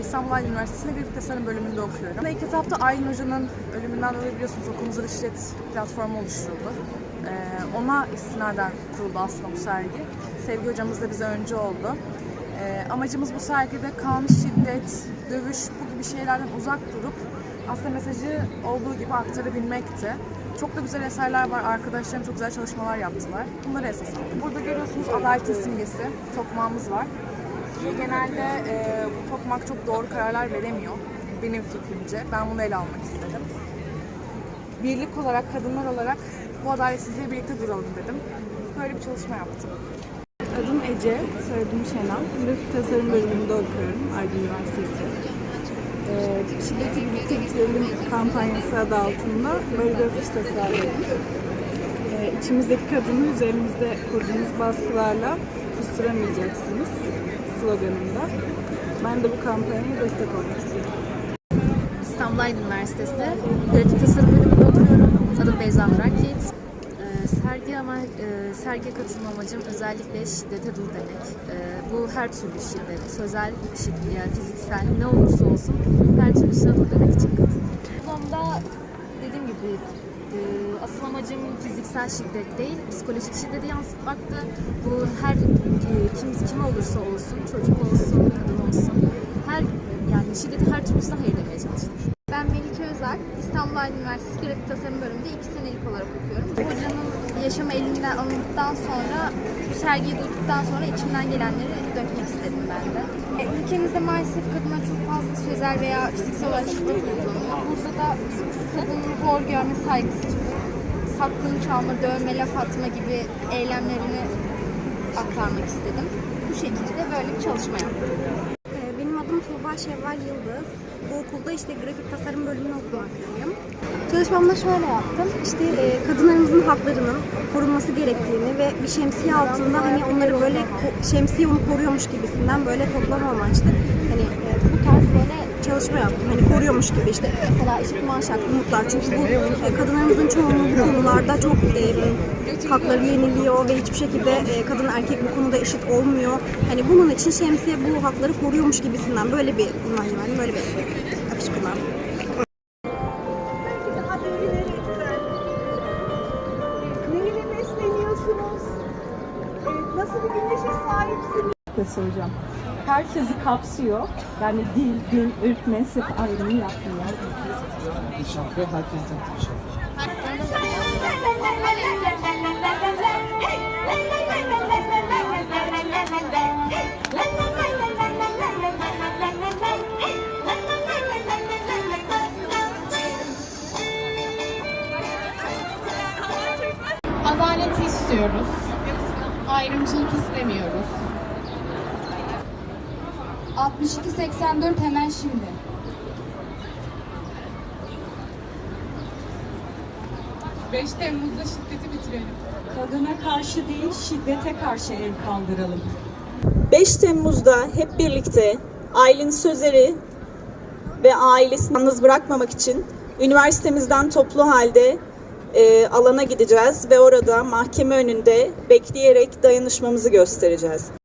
İstanbul Aydın Üniversitesi'nde grafik tasarım bölümünde okuyorum. İlk etapta Aylin Hoca'nın ölümünden dolayı biliyorsunuz okulumuzda şiddet platformu oluşturuldu. Ee, ona istinaden kuruldu aslında bu sergi. Sevgi hocamız da bize önce oldu. Ee, amacımız bu sergide kan, şiddet, dövüş bu gibi şeylerden uzak durup aslında mesajı olduğu gibi aktarabilmekti. Çok da güzel eserler var. Arkadaşlarım çok güzel çalışmalar yaptılar. Bunları esas aldım. Burada görüyorsunuz adaletin simgesi. Tokmağımız var. Ve genelde e, bu tokmak çok doğru kararlar veremiyor. Benim fikrimce. Ben bunu ele almak istedim. Birlik olarak, kadınlar olarak bu adaletsizliğe birlikte duralım dedim. Böyle bir çalışma yaptım. Adım Ece, soyadım Şenal. Grafik tasarım bölümünde okuyorum Aydın Üniversitesi. Ee, şiddeti birlikte bitirelim kampanyası adı altında barigraf iş tasarladım. Ee, içimizdeki kadını üzerimizde kurduğumuz baskılarla susturamayacaksınız sloganında. Ben de bu kampanyaya destek olmak istedim. İstanbul Aydın Üniversitesi'nde grafik tasarım bölümünde okuyorum. Adım Beyza Nurak Yiğit. Ee, sergi ama e, sergiye katılma amacım özellikle şiddete dur demek. Ee, bu her türlü şiddet, sözel şiddet, yani fiziksel ne olursa olsun her türlüsüne dur demek için katıldım. Anlamda dediğim gibi e, asıl amacım fiziksel şiddet değil, psikolojik şiddeti yansıtmaktı. Bu her e, kim kim olursa olsun, çocuk olsun, kadın olsun, her yani şiddeti her türlüsüne hayırlamaya çalıştım. Ben Melike Özer, İstanbul Aydın Üniversitesi Grafik Tasarım Bölümünde iki senelik olarak okuyorum. Hocanın yaşamı elinden alındıktan sonra, bu sergiyi duyduktan sonra içimden gelenleri dökmek istedim ben de. E, Ülkemizde maalesef kadına çok fazla sözel veya fiziksel olarak şiddet uygulanıyor. Burada da kadının hor görme, saygısızlık, hakkını çalma, dövme, laf atma gibi eylemlerini aktarmak istedim. Bu şekilde böyle bir çalışma yaptım. Ee, Benim adım Tuğba Şevval Yıldız. Bu okulda işte grafik tasarım bölümünü okumaktayım. Çalışmamda şöyle yaptım. İşte e, kadınlarımızın haklarının korunması gerektiğini ve bir şemsiye altında hani onları böyle şemsiye onu koruyormuş gibisinden böyle toplama amaçlı hani e, bu tarz böyle çalışma yaptım. Hani koruyormuş gibi işte mesela eşit maaş hakkı, mutlak. Çünkü bu e, kadınlarımızın çoğunluğu bu konularda çok e, hakları yeniliyor ve hiçbir şekilde e, kadın erkek bu konuda eşit olmuyor. Hani bunun için şemsiye bu hakları koruyormuş gibisinden böyle bir imaj var, böyle bir afiş kullandım. Neyle besleniyorsunuz? Evet, nasıl bir güneşe sahipsiniz? soracağım. Herkesi kapsıyor. Yani dil, din, ırk, mezhep ayrımı yapmıyor. Şarkı herkesten bir istiyoruz. Ayrımcılık istemiyoruz. 62-84 hemen şimdi. Temmuz'da şiddeti bitirelim. Kadına karşı değil, şiddete karşı el kaldıralım. 5 Temmuz'da hep birlikte Aylin Sözer'i ve ailesini yalnız bırakmamak için üniversitemizden toplu halde e, alana gideceğiz ve orada mahkeme önünde bekleyerek dayanışmamızı göstereceğiz.